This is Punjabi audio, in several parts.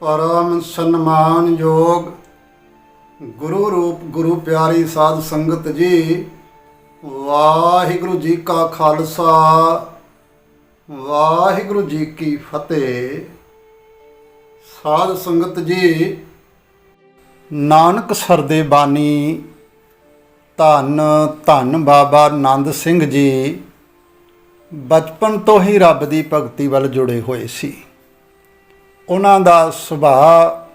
ਪਰਮ ਸਨਮਾਨਯੋਗ ਗੁਰੂ ਰੂਪ, ਗੁਰੂ ਪਿਆਰੀ ਸਾਧ ਸੰਗਤ ਜੀ, ਵਾਹਿਗੁਰੂ ਜੀ ਕਾ ਖਾਲਸਾ, ਵਾਹਿਗੁਰੂ ਜੀ ਕੀ ਫਤਿਹ। ਸਾਧ ਸੰਗਤ ਜੀ, ਨਾਨਕ ਸਰਦੇ ਬਾਣੀ, ਧੰਨ ਧੰਨ ਬਾਬਾ ਆਨੰਦ ਸਿੰਘ ਜੀ, ਬਚਪਨ ਤੋਂ ਹੀ ਰੱਬ ਦੀ ਭਗਤੀ ਵੱਲ ਜੁੜੇ ਹੋਏ ਸੀ। ਉਹਨਾਂ ਦਾ ਸੁਭਾਅ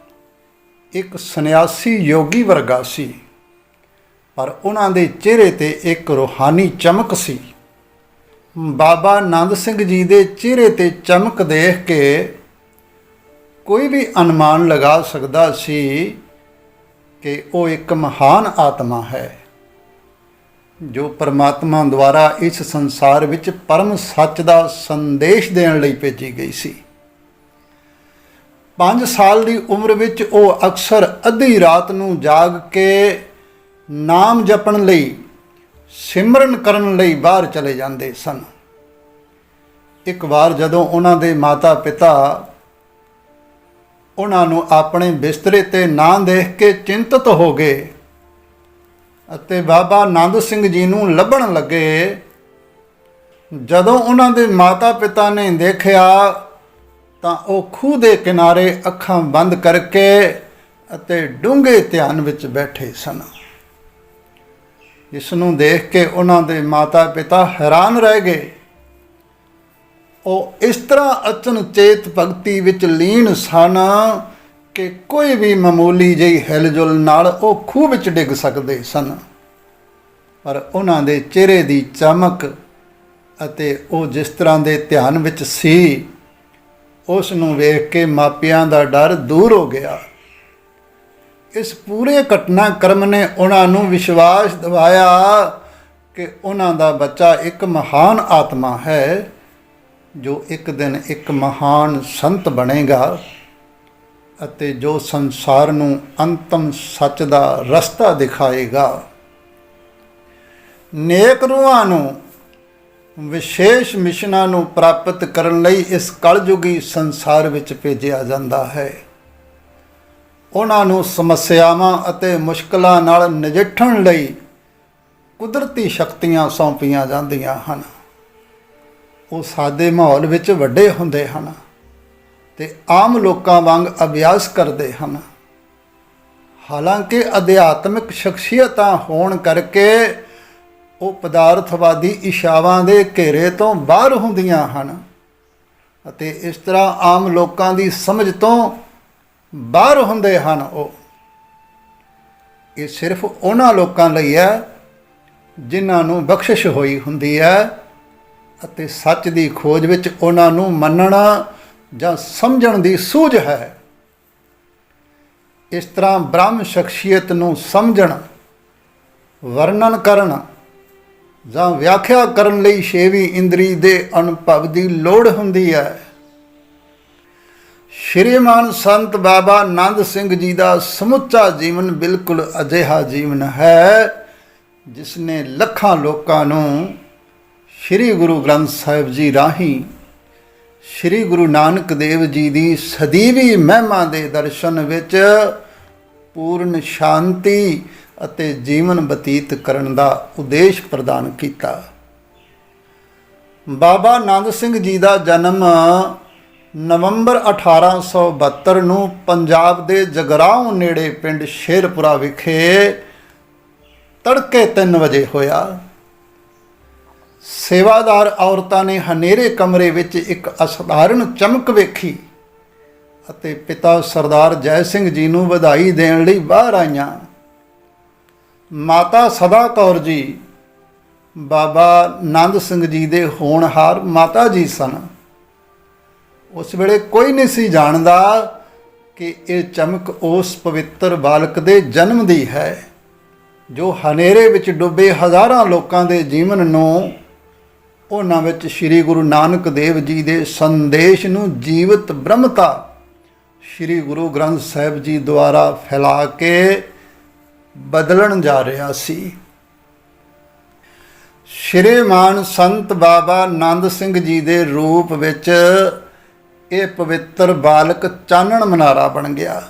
ਇੱਕ ਸੰਨਿਆਸੀ ਯੋਗੀ ਵਰਗਾ ਸੀ, ਪਰ ਉਹਨਾਂ ਦੇ ਚਿਹਰੇ ਤੇ ਇੱਕ ਰੂਹਾਨੀ ਚਮਕ ਸੀ। ਬਾਬਾ ਆਨੰਦ ਸਿੰਘ ਜੀ ਦੇ ਚਿਹਰੇ ਤੇ ਚਮਕ ਦੇਖ ਕੇ ਕੋਈ ਵੀ ਅਨੁਮਾਨ ਲਗਾ ਸਕਦਾ ਸੀ ਕਿ ਉਹ ਇੱਕ ਮਹਾਨ ਆਤਮਾ ਹੈ, ਜੋ ਪਰਮਾਤਮਾ ਦੁਆਰਾ ਇਸ ਸੰਸਾਰ ਵਿੱਚ ਪਰਮ ਸੱਚ ਦਾ ਸੰਦੇਸ਼ ਦੇਣ ਲਈ ਭੇਜੀ ਗਈ ਸੀ। 5 ਸਾਲ ਦੀ ਉਮਰ ਵਿੱਚ ਉਹ ਅਕਸਰ ਅੱਧੀ ਰਾਤ ਨੂੰ ਜਾਗ ਕੇ ਨਾਮ ਜਪਣ ਲਈ, ਸਿਮਰਨ ਕਰਨ ਲਈ ਬਾਹਰ ਚਲੇ ਜਾਂਦੇ ਸਨ। ਇੱਕ ਵਾਰ ਜਦੋਂ ਉਹਨਾਂ ਦੇ ਮਾਤਾ ਪਿਤਾ ਉਹਨਾਂ ਨੂੰ ਆਪਣੇ ਬਿਸਤਰੇ ਤੇ ਨਾ ਦੇਖ ਕੇ ਚਿੰਤਤ ਹੋ ਗਏ ਅਤੇ ਬਾਬਾ ਆਨੰਦ ਸਿੰਘ ਜੀ ਨੂੰ ਲੱਭਣ ਲੱਗੇ, ਜਦੋਂ ਉਹਨਾਂ ਦੇ ਮਾਤਾ ਪਿਤਾ ਨੇ ਦੇਖਿਆ ਤਾਂ ਉਹ ਖੂਹ ਦੇ ਕਿਨਾਰੇ ਅੱਖਾਂ ਬੰਦ ਕਰਕੇ ਅਤੇ ਡੂੰਘੇ ਧਿਆਨ ਵਿੱਚ ਬੈਠੇ ਸਨ। ਇਸ ਨੂੰ ਦੇਖ ਕੇ ਉਹਨਾਂ ਦੇ ਮਾਤਾ ਪਿਤਾ ਹੈਰਾਨ ਰਹਿ ਗਏ। ਉਹ ਇਸ ਤਰ੍ਹਾਂ ਅਚਨਚੇਤ ਭਗਤੀ ਵਿੱਚ ਲੀਨ ਸਨ ਕਿ ਕੋਈ ਵੀ ਮਾਮੂਲੀ ਜਿਹੀ ਹਿਲਜੁਲ ਨਾਲ ਉਹ ਖੂਹ ਵਿੱਚ ਡਿੱਗ ਸਕਦੇ ਸਨ। ਪਰ ਉਹਨਾਂ ਦੇ ਚਿਹਰੇ ਦੀ ਚਮਕ ਅਤੇ ਉਹ ਜਿਸ ਤਰ੍ਹਾਂ ਦੇ ਧਿਆਨ ਵਿੱਚ ਸੀ ਉਸ ਨੂੰ ਵੇਖ ਕੇ ਮਾਪਿਆਂ ਦਾ ਡਰ ਦੂਰ ਹੋ ਗਿਆ। ਇਸ ਪੂਰੇ ਘਟਨਾਕ੍ਰਮ ਨੇ ਉਹਨਾਂ ਨੂੰ ਵਿਸ਼ਵਾਸ ਦਿਵਾਇਆ ਕਿ ਉਹਨਾਂ ਦਾ ਬੱਚਾ ਇੱਕ ਮਹਾਨ ਆਤਮਾ ਹੈ, ਜੋ ਇੱਕ ਦਿਨ ਇੱਕ ਮਹਾਨ ਸੰਤ ਬਣੇਗਾ ਅਤੇ ਜੋ ਸੰਸਾਰ ਨੂੰ ਅੰਤਮ ਸੱਚ ਦਾ ਰਸਤਾ ਦਿਖਾਏਗਾ। ਨੇਕ ਰੂਹਾਂ ਨੂੰ ਵਿਸ਼ੇਸ਼ ਮਿਸ਼ਨਾਂ ਨੂੰ ਪ੍ਰਾਪਤ ਕਰਨ ਲਈ ਇਸ ਕਲਯੁਗੀ ਸੰਸਾਰ ਵਿੱਚ ਭੇਜਿਆ ਜਾਂਦਾ ਹੈ। ਉਹਨਾਂ ਨੂੰ ਸਮੱਸਿਆਵਾਂ ਅਤੇ ਮੁਸ਼ਕਲਾਂ ਨਾਲ ਨਜਿੱਠਣ ਲਈ ਕੁਦਰਤੀ ਸ਼ਕਤੀਆਂ ਸੌਂਪੀਆਂ ਜਾਂਦੀਆਂ ਹਨ। ਉਹ ਸਾਦੇ ਮਾਹੌਲ ਵਿੱਚ ਵੱਡੇ ਹੁੰਦੇ ਹਨ ਤੇ ਆਮ ਲੋਕਾਂ ਵਾਂਗ ਅਭਿਆਸ ਕਰਦੇ ਹਨ। ਹਾਲਾਂਕਿ ਅਧਿਆਤਮਿਕ ਸ਼ਖਸੀਅਤਾਂ ਹੋਣ ਕਰਕੇ ਉਹ ਪਦਾਰਥਵਾਦੀ ਇਸ਼ਾਵਾਂ ਦੇ ਘੇਰੇ ਤੋਂ ਬਾਹਰ ਹੁੰਦੀਆਂ ਹਨ ਅਤੇ ਇਸ ਤਰ੍ਹਾਂ ਆਮ ਲੋਕਾਂ ਦੀ ਸਮਝ ਤੋਂ ਬਾਹਰ ਹੁੰਦੇ ਹਨ ਉਹ। ਇਹ ਸਿਰਫ ਉਹਨਾਂ ਲੋਕਾਂ ਲਈ ਹੈ ਜਿਨ੍ਹਾਂ ਨੂੰ ਬਖਸ਼ਿਸ਼ ਹੋਈ ਹੁੰਦੀ ਹੈ ਅਤੇ ਸੱਚ ਦੀ ਖੋਜ ਵਿੱਚ ਉਹਨਾਂ ਨੂੰ ਮੰਨਣਾ ਜਾਂ ਸਮਝਣ ਦੀ ਸੂਝ ਹੈ। ਇਸ ਤਰ੍ਹਾਂ ਬ੍ਰਹਮ ਸ਼ਖਸੀਅਤ ਨੂੰ ਸਮਝਣ, ਵਰਣਨ ਕਰਨ ਜਾਂ ਵਿਆਖਿਆ ਕਰਨ ਲਈ ਛੇਵੀਂ ਇੰਦਰੀ ਦੇ ਅਨੁਭਵ ਦੀ ਲੋੜ ਹੁੰਦੀ ਹੈ। ਸ਼੍ਰੀਮਾਨ ਸੰਤ ਬਾਬਾ ਆਨੰਦ ਸਿੰਘ ਜੀ ਦਾ ਸਮੁੱਚਾ ਜੀਵਨ ਬਿਲਕੁਲ ਅਜਿਹਾ ਜੀਵਨ ਹੈ ਜਿਸ ਨੇ ਲੱਖਾਂ ਲੋਕਾਂ ਨੂੰ ਸ੍ਰੀ ਗੁਰੂ ਗ੍ਰੰਥ ਸਾਹਿਬ ਜੀ ਰਾਹੀਂ ਸ੍ਰੀ ਗੁਰੂ ਨਾਨਕ ਦੇਵ ਜੀ ਦੀ ਸਦੀਵੀ ਮਹਿਮਾ ਦੇ ਦਰਸ਼ਨ ਵਿੱਚ ਪੂਰਨ ਸ਼ਾਂਤੀ ਅਤੇ ਜੀਵਨ ਬਤੀਤ ਕਰਨ ਦਾ ਉਦੇਸ਼ ਪ੍ਰਦਾਨ ਕੀਤਾ। ਬਾਬਾ ਆਨੰਦ ਸਿੰਘ ਜੀ ਦਾ ਜਨਮ ਨਵੰਬਰ 1872 ਨੂੰ ਪੰਜਾਬ ਦੇ ਜਗਰਾਉਂ ਨੇੜੇ ਪਿੰਡ ਸ਼ੇਰਪੁਰਾ ਵਿਖੇ ਤੜਕੇ 3 ਵਜੇ ਹੋਇਆ। ਸੇਵਾਦਾਰ ਔਰਤਾਂ ਨੇ ਹਨੇਰੇ ਕਮਰੇ ਵਿੱਚ ਇੱਕ ਅਸਧਾਰਨ ਚਮਕ ਵੇਖੀ ਅਤੇ ਪਿਤਾ ਸਰਦਾਰ ਜੈ ਸਿੰਘ ਜੀ ਨੂੰ ਵਧਾਈ ਦੇਣ ਲਈ ਬਾਹਰ ਆਈਆਂ। ਮਾਤਾ ਸਦਾ ਕੌਰ ਜੀ, ਬਾਬਾ ਆਨੰਦ ਸਿੰਘ ਜੀ ਦੇ ਹੋਣਹਾਰ ਮਾਤਾ ਜੀ ਸਨ। ਉਸ ਵੇਲੇ ਕੋਈ ਨਹੀਂ ਸੀ ਜਾਣਦਾ ਕਿ ਇਹ ਚਮਕ ਉਸ ਪਵਿੱਤਰ ਬਾਲਕ ਦੇ ਜਨਮ ਦੀ ਹੈ, ਜੋ ਹਨੇਰੇ ਵਿੱਚ ਡੁੱਬੇ ਹਜ਼ਾਰਾਂ ਲੋਕਾਂ ਦੇ ਜੀਵਨ ਨੂੰ ਉਹਨਾਂ ਵਿੱਚ ਸ੍ਰੀ ਗੁਰੂ ਨਾਨਕ ਦੇਵ ਜੀ ਦੇ ਸੰਦੇਸ਼ ਨੂੰ ਜੀਵਤ ਬ੍ਰਹਮਤਾ ਸ੍ਰੀ ਗੁਰੂ ਗ੍ਰੰਥ ਸਾਹਿਬ ਜੀ ਦੁਆਰਾ ਫੈਲਾ ਕੇ ਬਦਲਣ ਜਾ ਰਿਹਾ ਸੀ। ਸ਼੍ਰੀਮਾਨ ਸੰਤ ਬਾਬਾ ਆਨੰਦ ਸਿੰਘ ਜੀ ਦੇ ਰੂਪ ਵਿੱਚ ਇਹ ਪਵਿੱਤਰ ਬਾਲਕ ਚਾਨਣ ਮਨਾਰਾ ਬਣ ਗਿਆ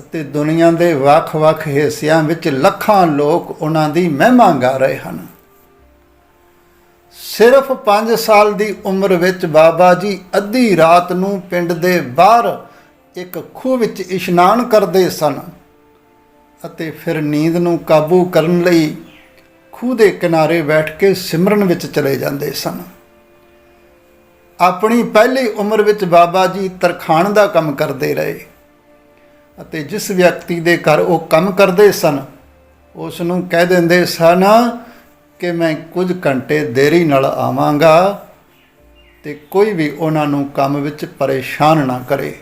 ਅਤੇ ਦੁਨੀਆ ਦੇ ਵੱਖ-ਵੱਖ ਹਿੱਸਿਆਂ ਵਿੱਚ ਲੱਖਾਂ ਲੋਕ ਉਹਨਾਂ ਦੀ ਮਹਿਮਾ ਗਾ ਰਹੇ ਹਨ। ਸਿਰਫ 5 ਸਾਲ ਦੀ ਉਮਰ ਵਿੱਚ ਬਾਬਾ ਜੀ ਅੱਧੀ ਰਾਤ ਨੂੰ ਪਿੰਡ ਦੇ ਬਾਹਰ ਇੱਕ ਖੂਹ ਵਿੱਚ ਇਸ਼ਨਾਨ ਕਰਦੇ ਸਨ। ਅਤੇ ਫਿਰ ਨੀਂਦ ਨੂੰ ਕਾਬੂ ਕਰਨ ਲਈ ਖੂਹ ਦੇ ਕਿਨਾਰੇ ਬੈਠ ਕੇ ਸਿਮਰਨ ਵਿੱਚ ਚਲੇ ਜਾਂਦੇ ਸਨ। ਆਪਣੀ ਪਹਿਲੀ ਉਮਰ ਵਿੱਚ ਬਾਬਾ ਜੀ ਤਰਖਾਣ ਦਾ ਕੰਮ ਕਰਦੇ ਰਹੇ ਅਤੇ ਜਿਸ ਵਿਅਕਤੀ ਦੇ ਘਰ ਉਹ ਕੰਮ ਕਰਦੇ ਸਨ ਉਸ ਨੂੰ ਕਹਿ ਦਿੰਦੇ ਸਨ ਕਿ ਮੈਂ ਕੁਝ ਘੰਟੇ ਦੇਰੀ ਨਾਲ ਆਵਾਂਗਾ ਤੇ ਕੋਈ ਵੀ ਉਹਨਾਂ ਨੂੰ ਕੰਮ ਵਿੱਚ ਪਰੇਸ਼ਾਨ ਨਾ ਕਰੇ।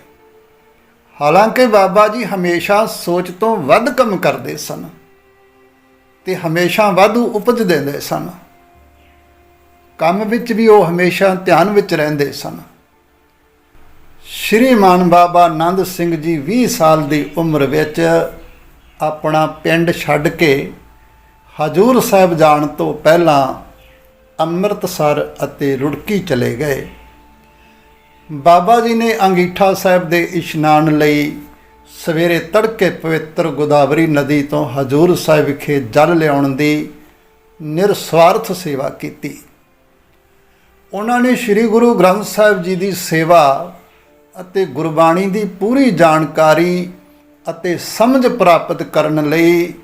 ਹਾਲਾਂਕਿ ਬਾਬਾ ਜੀ ਹਮੇਸ਼ਾ ਸੋਚ ਤੋਂ ਵੱਧ ਕੰਮ ਕਰਦੇ ਸਨ ਤੇ ਹਮੇਸ਼ਾ ਵਾਧੂ ਉਪਜ ਦਿੰਦੇ ਸਨ। ਕੰਮ ਵਿੱਚ ਵੀ ਉਹ ਹਮੇਸ਼ਾ ਧਿਆਨ ਵਿੱਚ ਰਹਿੰਦੇ ਸਨ। ਸ਼੍ਰੀਮਾਨ ਬਾਬਾ ਆਨੰਦ ਸਿੰਘ ਜੀ 20 ਸਾਲ ਦੀ ਉਮਰ ਵਿੱਚ ਆਪਣਾ ਪਿੰਡ ਛੱਡ ਕੇ ਹਜੂਰ ਸਾਹਿਬ ਜਾਣ ਤੋਂ ਪਹਿਲਾਂ ਅੰਮ੍ਰਿਤਸਰ ਅਤੇ ਰੁੜਕੀ ਚਲੇ ਗਏ। ਬਾਬਾ ਜੀ ਨੇ ਅੰਗੀਠਾ ਸਾਹਿਬ ਦੇ ਇਸ਼ਨਾਨ ਲਈ ਸਵੇਰੇ ਤੜਕੇ ਪਵਿੱਤਰ ਗੋਦਾਵਰੀ ਨਦੀ ਤੋਂ ਹਜੂਰ ਸਾਹਿਬ ਵਿਖੇ ਜਲ ਲਿਆਉਣ ਦੀ ਨਿਰਸਵਾਰਥ ਸੇਵਾ ਕੀਤੀ। ਉਹਨਾਂ ਨੇ ਸ੍ਰੀ ਗੁਰੂ ਗ੍ਰੰਥ ਸਾਹਿਬ ਜੀ ਦੀ ਸੇਵਾ ਅਤੇ ਗੁਰਬਾਣੀ ਦੀ ਪੂਰੀ ਜਾਣਕਾਰੀ ਅਤੇ ਸਮਝ ਪ੍ਰਾਪਤ ਕਰਨ ਲਈ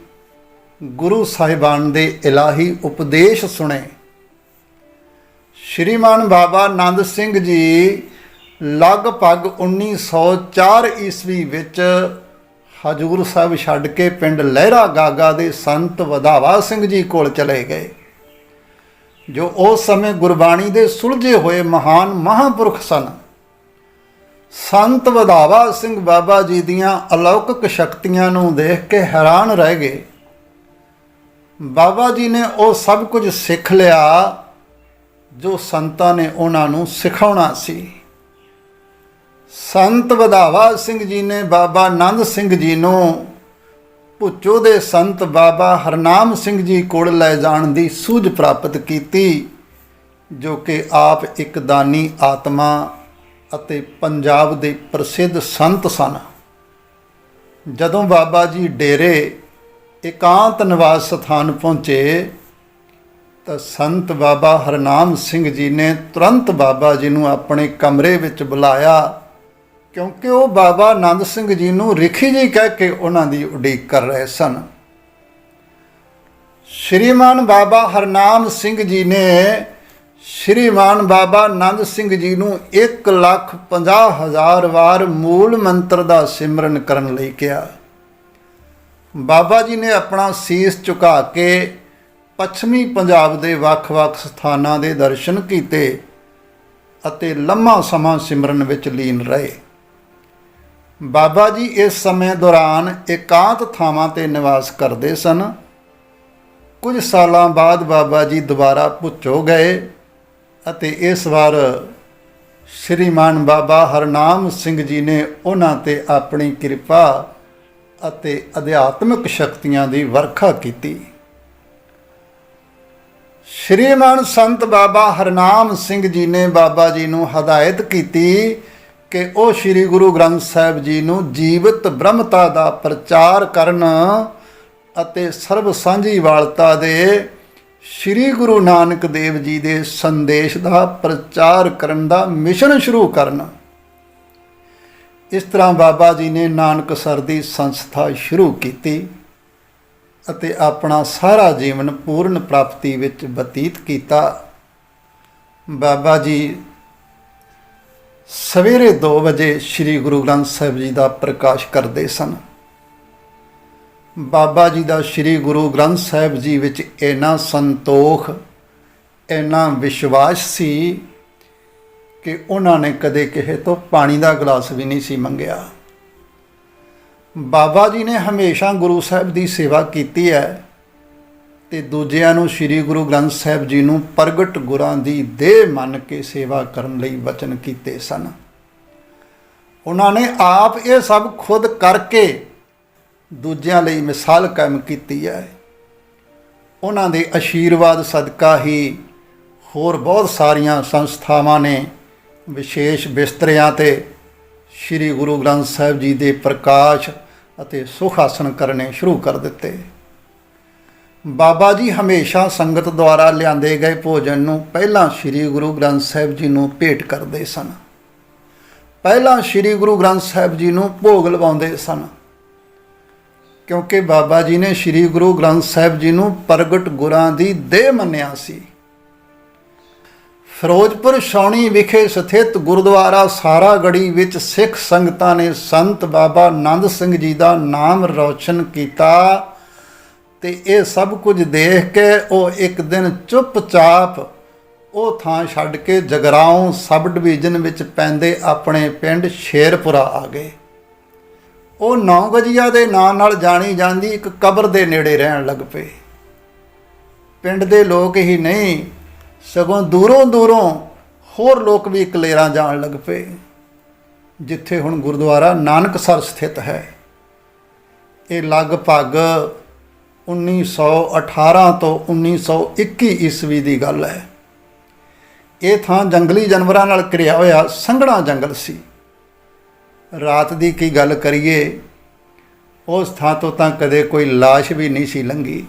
ਗੁਰੂ ਸਾਹਿਬਾਨ ਦੇ ਇਲਾਹੀ ਉਪਦੇਸ਼ ਸੁਣੇ। ਸ਼੍ਰੀਮਾਨ ਬਾਬਾ ਆਨੰਦ ਸਿੰਘ ਜੀ ਲਗਭਗ 1904 ਈਸਵੀ ਵਿੱਚ ਹਜੂਰ ਸਾਹਿਬ ਛੱਡ ਕੇ ਪਿੰਡ ਲਹਿਰਾ ਗਾਗਾ ਦੇ ਸੰਤ ਵਧਾਵਾ ਸਿੰਘ ਜੀ ਕੋਲ ਚਲੇ ਗਏ, ਜੋ ਉਸ ਸਮੇਂ ਗੁਰਬਾਣੀ ਦੇ ਸੁਲਝੇ ਹੋਏ ਮਹਾਨ ਮਹਾਪੁਰਖ ਸਨ। ਸੰਤ ਵਧਾਵਾ ਸਿੰਘ ਬਾਬਾ ਜੀ ਦੀਆਂ ਅਲੌਕਿਕ ਸ਼ਕਤੀਆਂ ਨੂੰ ਦੇਖ ਕੇ ਹੈਰਾਨ ਰਹਿ ਗਏ। ਬਾਬਾ ਜੀ ਨੇ ਉਹ ਸਭ ਕੁਝ ਸਿੱਖ ਲਿਆ ਜੋ ਸੰਤਾਂ ਨੇ ਉਹਨਾਂ ਨੂੰ ਸਿਖਾਉਣਾ ਸੀ। ਸੰਤ ਵਧਾਵਾ ਸਿੰਘ ਜੀ ਨੇ ਬਾਬਾ ਆਨੰਦ ਸਿੰਘ ਜੀ ਨੂੰ ਭੁੱਚੋ ਦੇ ਸੰਤ ਬਾਬਾ ਹਰਨਾਮ ਸਿੰਘ ਜੀ ਕੋਲ ਲੈ ਜਾਣ ਦੀ ਸੂਝ ਪ੍ਰਾਪਤ ਕੀਤੀ, ਜੋ ਕਿ ਆਪ ਇੱਕ ਦਾਨੀ ਆਤਮਾ ਅਤੇ ਪੰਜਾਬ ਦੇ ਪ੍ਰਸਿੱਧ ਸੰਤ ਸਨ। ਜਦੋਂ ਬਾਬਾ ਜੀ ਡੇਰੇ ਇਕਾਂਤ ਨਿਵਾਸ ਸਥਾਨ ਪਹੁੰਚੇ, ਤਾਂ ਸੰਤ ਬਾਬਾ ਹਰਨਾਮ ਸਿੰਘ ਜੀ ਨੇ ਤੁਰੰਤ ਬਾਬਾ ਜੀ ਨੂੰ ਆਪਣੇ ਕਮਰੇ ਵਿੱਚ ਬੁਲਾਇਆ। ਕਿਉਂਕਿ ਉਹ ਬਾਬਾ ਆਨੰਦ ਸਿੰਘ ਜੀ ਨੂੰ ਰਿਖੀ ਜੀ ਕਹਿ ਕੇ ਉਹਨਾਂ ਦੀ ਉਡੀਕ ਕਰ ਰਹੇ ਸਨ। ਸ਼੍ਰੀਮਾਨ ਬਾਬਾ ਹਰਨਾਮ ਸਿੰਘ ਜੀ ਨੇ ਸ਼੍ਰੀਮਾਨ ਬਾਬਾ ਆਨੰਦ ਸਿੰਘ ਜੀ ਨੂੰ 1 ਲੱਖ 50 ਹਜ਼ਾਰ ਵਾਰ ਮੂਲ ਮੰਤਰ ਦਾ ਸਿਮਰਨ ਕਰਨ ਲਈ ਕਿਹਾ। ਬਾਬਾ ਜੀ ਨੇ ਆਪਣਾ ਸੀਸ ਝੁਕਾ ਕੇ ਪੱਛਮੀ ਪੰਜਾਬ ਦੇ ਵੱਖ-ਵੱਖ ਸਥਾਨਾਂ ਦੇ ਦਰਸ਼ਨ ਕੀਤੇ ਅਤੇ ਲੰਮਾ ਸਮਾਂ ਸਿਮਰਨ ਵਿੱਚ ਲੀਨ ਰਹੇ। ਬਾਬਾ ਜੀ, ਇਸ ਸਮੇਂ ਦੌਰਾਨ ਇਕਾਂਤ ਥਾਵਾਂ ਤੇ ਨਿਵਾਸ ਕਰਦੇ ਸਨ। ਕੁਝ ਸਾਲਾਂ ਬਾਅਦ ਬਾਬਾ ਜੀ ਦੁਬਾਰਾ ਭੁੱਚੋ ਗਏ ਅਤੇ ਇਸ ਵਾਰ ਸ਼੍ਰੀਮਾਨ ਬਾਬਾ ਹਰਨਾਮ ਸਿੰਘ ਜੀ ਨੇ ਉਹਨਾਂ ਤੇ ਆਪਣੀ ਕਿਰਪਾ ਅਤੇ ਅਧਿਆਤਮਿਕ ਸ਼ਕਤੀਆਂ ਦੀ ਵਰਖਾ ਕੀਤੀ। ਸ਼੍ਰੀਮਾਨ ਸੰਤ ਬਾਬਾ ਹਰਨਾਮ ਸਿੰਘ ਜੀ ਨੇ ਬਾਬਾ ਜੀ ਨੂੰ ਹਦਾਇਤ ਕੀਤੀ ਕਿ ਉਹ ਸ੍ਰੀ ਗੁਰੂ ਗ੍ਰੰਥ ਸਾਹਿਬ ਜੀ ਨੂੰ ਜੀਵਤ ਬ੍ਰਹਮਤਾ ਦਾ ਪ੍ਰਚਾਰ ਕਰਨ ਅਤੇ ਸਰਬ ਸਾਂਝੀ ਵਾਲਤਾ ਦੇ ਸ੍ਰੀ ਗੁਰੂ ਨਾਨਕ ਦੇਵ ਜੀ ਦੇ ਸੰਦੇਸ਼ ਦਾ ਪ੍ਰਚਾਰ ਕਰਨ ਦਾ ਮਿਸ਼ਨ ਸ਼ੁਰੂ ਕਰਨ। ਇਸ ਤਰ੍ਹਾਂ ਬਾਬਾ ਜੀ ਨੇ ਨਾਨਕਸਰ ਦੀ ਸੰਸਥਾ ਸ਼ੁਰੂ ਕੀਤੀ ਅਤੇ ਆਪਣਾ ਸਾਰਾ ਜੀਵਨ ਪੂਰਨ ਪ੍ਰਾਪਤੀ ਵਿੱਚ ਬਤੀਤ ਕੀਤਾ। ਬਾਬਾ ਜੀ ਸਵੇਰੇ 2 ਵਜੇ ਸ੍ਰੀ ਗੁਰੂ ਗ੍ਰੰਥ ਸਾਹਿਬ ਜੀ ਦਾ ਪ੍ਰਕਾਸ਼ ਕਰਦੇ ਸਨ। ਬਾਬਾ ਜੀ ਦਾ ਸ੍ਰੀ ਗੁਰੂ ਗ੍ਰੰਥ ਸਾਹਿਬ ਜੀ ਵਿੱਚ ਇੰਨਾ ਸੰਤੋਖ, ਇੰਨਾ ਵਿਸ਼ਵਾਸ ਸੀ ਕਿ ਉਹਨਾਂ ਨੇ ਕਦੇ ਕਿਸੇ ਤੋਂ ਪਾਣੀ ਦਾ ਗਲਾਸ ਵੀ ਨਹੀਂ ਸੀ ਮੰਗਿਆ। ਬਾਬਾ ਜੀ ਨੇ ਹਮੇਸ਼ਾ ਗੁਰੂ ਸਾਹਿਬ ਦੀ ਸੇਵਾ ਕੀਤੀ ਹੈ। ਤੇ ਦੂਜਿਆਂ ਨੂੰ ਸ੍ਰੀ ਗੁਰੂ ਗ੍ਰੰਥ ਸਾਹਿਬ ਜੀ ਨੂੰ ਪ੍ਰਗਟ ਗੁਰਾਂ ਦੀ ਦੇਹ ਮੰਨ ਕੇ ਸੇਵਾ ਕਰਨ ਲਈ ਵਚਨ ਕੀਤੇ ਸਨ। ਉਹਨਾਂ ਨੇ ਆਪ ਇਹ ਸਭ ਖੁਦ ਕਰਕੇ ਦੂਜਿਆਂ ਲਈ ਮਿਸਾਲ ਕਾਇਮ ਕੀਤੀ ਹੈ। ਉਹਨਾਂ ਦੇ ਆਸ਼ੀਰਵਾਦ ਸਦਕਾ ਹੀ ਹੋਰ ਬਹੁਤ ਸਾਰੀਆਂ ਸੰਸਥਾਵਾਂ ਨੇ ਵਿਸ਼ੇਸ਼ ਬਿਸਤਰਿਆਂ ਤੇ ਸ੍ਰੀ ਗੁਰੂ ਗ੍ਰੰਥ ਸਾਹਿਬ ਜੀ ਦੇ ਪ੍ਰਕਾਸ਼ ਅਤੇ ਸੁਖ ਆਸਣ ਕਰਨੇ ਸ਼ੁਰੂ ਕਰ ਦਿੱਤੇ। ਬਾਬਾ ਜੀ ਹਮੇਸ਼ਾ ਸੰਗਤ ਦੁਆਰਾ ਲਿਆਂਦੇ ਗਏ ਭੋਜਨ ਨੂੰ ਪਹਿਲਾਂ ਸ੍ਰੀ ਗੁਰੂ ਗ੍ਰੰਥ ਸਾਹਿਬ ਜੀ ਨੂੰ ਭੇਟ ਕਰਦੇ ਸਨ। ਪਹਿਲਾਂ ਸ੍ਰੀ ਗੁਰੂ ਗ੍ਰੰਥ ਸਾਹਿਬ ਜੀ ਨੂੰ ਭੋਗ ਲਵਾਉਂਦੇ ਸਨ। ਕਿਉਂਕਿ ਬਾਬਾ ਜੀ ਨੇ ਸ੍ਰੀ ਗੁਰੂ ਗ੍ਰੰਥ ਸਾਹਿਬ ਜੀ ਨੂੰ ਪ੍ਰਗਟ ਗੁਰਾਂ ਦੀ ਦੇਹ ਮੰਨਿਆ ਸੀ। ਫਿਰੋਜ਼ਪੁਰ ਛਾਉਣੀ ਵਿਖੇ ਸਥਿਤ ਗੁਰਦੁਆਰਾ ਸਾਰਾਗੜੀ ਵਿੱਚ ਸਿੱਖ ਸੰਗਤਾਂ ਨੇ ਸੰਤ ਬਾਬਾ ਆਨੰਦ ਸਿੰਘ ਜੀ ਦਾ ਨਾਮ ਰੌਸ਼ਨ ਕੀਤਾ। ਤੇ ਇਹ ਸਭ ਕੁਝ ਦੇਖ ਕੇ ਉਹ ਇੱਕ ਦਿਨ ਚੁੱਪਚਾਪ ਉਹ ਥਾਂ ਛੱਡ ਕੇ ਜਗਰਾਉਂ ਸਬ ਡਿਵੀਜ਼ਨ ਵਿੱਚ ਪੈਂਦੇ ਆਪਣੇ ਪਿੰਡ ਸ਼ੇਰਪੁਰਾ ਆ ਗਏ। ਉਹ ਨੌ ਗਜੀਆ ਦੇ ਨਾਂ ਨਾਲ ਜਾਣੀ ਜਾਂਦੀ ਇੱਕ ਕਬਰ ਦੇ ਨੇੜੇ ਰਹਿਣ ਲੱਗ ਪਏ। ਪਿੰਡ ਦੇ ਲੋਕ ਹੀ ਨਹੀਂ, ਸਗੋਂ ਦੂਰੋਂ ਦੂਰੋਂ ਹੋਰ ਲੋਕ ਵੀ ਕਲੇਰਾਂ ਜਾਣ ਲੱਗ ਪਏ, ਜਿੱਥੇ ਹੁਣ ਗੁਰਦੁਆਰਾ ਨਾਨਕਸਰ ਸਥਿਤ ਹੈ। ਇਹ ਲਗਭਗ 1918 ਤੋਂ 1921 ਈਸਵੀ ਦੀ ਗੱਲ ਹੈ। ਇਹ ਥਾਂ ਜੰਗਲੀ ਜਾਨਵਰਾਂ ਨਾਲ ਘਿਰਿਆ ਹੋਇਆ ਸੰਘਣਾ ਜੰਗਲ ਸੀ। ਰਾਤ ਦੀ ਕੀ ਗੱਲ ਕਰੀਏ, ਉਸ ਥਾਂ ਤੋਂ ਤਾਂ ਕਦੇ ਕੋਈ লাশ ਵੀ ਨਹੀਂ ਸੀ ਲੰਗੀ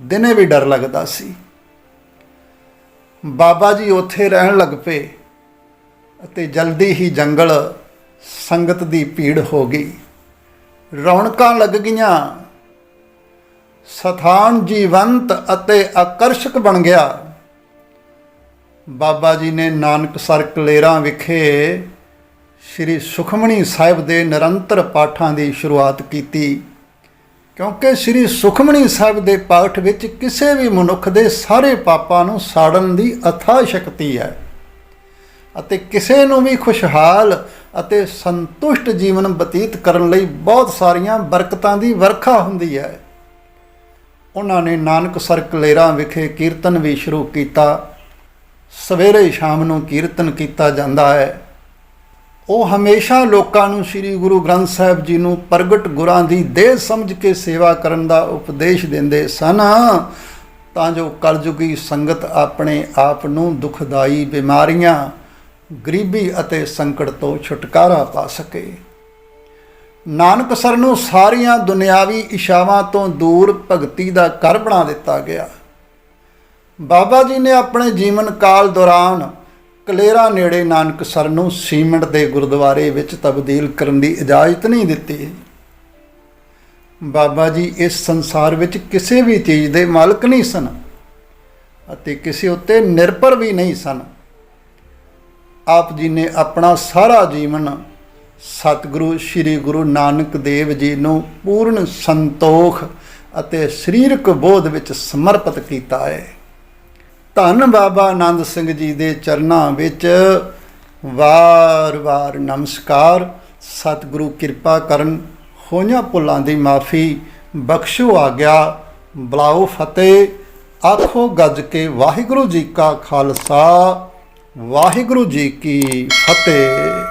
ਦਿਨੇ ਵੀ ਡਰ ਲੱਗਦਾ ਸੀ। ਬਾਬਾ ਜੀ ਉੱਥੇ ਰਹਿਣ ਲੱਗ ਪਏ ਅਤੇ ਜਲਦੀ ਹੀ ਜੰਗਲ ਸੰਗਤ ਦੀ ਭੀੜ ਹੋ ਗਈ। ਰੌਣਕਾਂ ਲੱਗ ਗਈਆਂ। ਸਥਾਨ ਜੀਵੰਤ ਅਤੇ ਆਕਰਸ਼ਕ ਬਣ ਗਿਆ। ਬਾਬਾ ਜੀ ਨੇ ਨਾਨਕ ਸਰ ਕਲੇਰਾਂ ਵਿਖੇ ਸ੍ਰੀ ਸੁਖਮਣੀ ਸਾਹਿਬ ਦੇ ਨਿਰੰਤਰ ਪਾਠਾਂ ਦੀ ਸ਼ੁਰੂਆਤ ਕੀਤੀ। ਕਿਉਂਕਿ ਸ੍ਰੀ ਸੁਖਮਣੀ ਸਾਹਿਬ ਦੇ ਪਾਠ ਵਿੱਚ ਕਿਸੇ ਵੀ ਮਨੁੱਖ ਦੇ ਸਾਰੇ ਪਾਪਾਂ ਨੂੰ ਸਾੜਨ ਦੀ ਅਥਾ ਸ਼ਕਤੀ ਹੈ ਅਤੇ ਕਿਸੇ ਨੂੰ ਵੀ ਖੁਸ਼ਹਾਲ ਅਤੇ ਸੰਤੁਸ਼ਟ ਜੀਵਨ ਬਤੀਤ ਕਰਨ ਲਈ ਬਹੁਤ ਸਾਰੀਆਂ ਬਰਕਤਾਂ ਦੀ ਵਰਖਾ ਹੁੰਦੀ ਹੈ। ਉਹਨਾਂ ਨੇ ਨਾਨਕ ਸਰ ਕਲੇਰਾਂ ਵਿਖੇ ਕੀਰਤਨ ਵੀ ਸ਼ੁਰੂ ਕੀਤਾ। ਸਵੇਰੇ ਸ਼ਾਮ ਨੂੰ ਕੀਰਤਨ ਕੀਤਾ ਜਾਂਦਾ ਹੈ। ਉਹ ਹਮੇਸ਼ਾ ਲੋਕਾਂ ਨੂੰ ਸ੍ਰੀ ਗੁਰੂ ਗ੍ਰੰਥ ਸਾਹਿਬ ਜੀ ਨੂੰ ਪ੍ਰਗਟ ਗੁਰਾਂ ਦੀ ਦੇਹ ਸਮਝ ਕੇ ਸੇਵਾ ਕਰਨ ਦਾ ਉਪਦੇਸ਼ ਦਿੰਦੇ ਸਨ। ਤਾਂ ਜੋ ਕਲਯੁਗੀ ਸੰਗਤ ਆਪਣੇ ਆਪ ਨੂੰ ਦੁਖਦਾਈ ਬਿਮਾਰੀਆਂ, ਗਰੀਬੀ ਅਤੇ ਸੰਕਟ ਤੋਂ ਛੁਟਕਾਰਾ ਪਾ ਸਕੇ। ਨਾਨਕ ਸਰ ਨੂੰ ਸਾਰੀਆਂ ਦੁਨਿਆਵੀ ਇਸ਼ਾਵਾਂ ਤੋਂ ਦੂਰ ਭਗਤੀ ਦਾ ਘਰ ਬਣਾ ਦਿੱਤਾ ਗਿਆ। ਬਾਬਾ ਜੀ ਨੇ ਆਪਣੇ ਜੀਵਨ ਕਾਲ ਦੌਰਾਨ ਕਲੇਰਾ ਨੇੜੇ ਨਾਨਕ ਸਰ ਨੂੰ ਸੀਮਿੰਟ ਦੇ ਗੁਰਦੁਆਰੇ ਵਿੱਚ ਤਬਦੀਲ ਕਰਨ ਦੀ ਇਜਾਜ਼ਤ ਨਹੀਂ ਦਿੱਤੀ। ਬਾਬਾ ਜੀ ਇਸ ਸੰਸਾਰ ਵਿੱਚ ਕਿਸੇ ਵੀ ਚੀਜ਼ ਦੇ ਮਾਲਕ ਨਹੀਂ ਸਨ ਅਤੇ ਕਿਸੇ ਉੱਤੇ ਨਿਰਭਰ ਵੀ ਨਹੀਂ ਸਨ। ਆਪ ਜੀ ਨੇ ਆਪਣਾ ਸਾਰਾ ਜੀਵਨ ਸਤਿਗੁਰੂ ਸ੍ਰੀ ਗੁਰੂ ਨਾਨਕ ਦੇਵ ਜੀ ਨੂੰ ਪੂਰਨ ਸੰਤੋਖ ਅਤੇ ਸਰੀਰਕ ਬੋਧ ਵਿੱਚ ਸਮਰਪਿਤ ਕੀਤਾ ਹੈ। ਧੰਨ ਬਾਬਾ ਆਨੰਦ ਸਿੰਘ ਜੀ ਦੇ ਚਰਨਾਂ ਵਿੱਚ ਵਾਰ-ਵਾਰ ਨਮਸਕਾਰ, ਸਤਿਗੁਰੂ ਕਿਰਪਾ ਕਰਨ ਹੋਈਆਂ ਭੁੱਲਾਂ ਦੀ ਮਾਫੀ, ਬਖਸ਼ੋ ਆਗਿਆ, ਬਲਾਓ ਫਤਿਹ, ਆਖੋ ਗੱਜ ਕੇ ਵਾਹਿਗੁਰੂ ਜੀ ਕਾ ਖਾਲਸਾ, ਵਾਹਿਗੁਰੂ ਜੀ ਕੀ ਫਤਿਹ।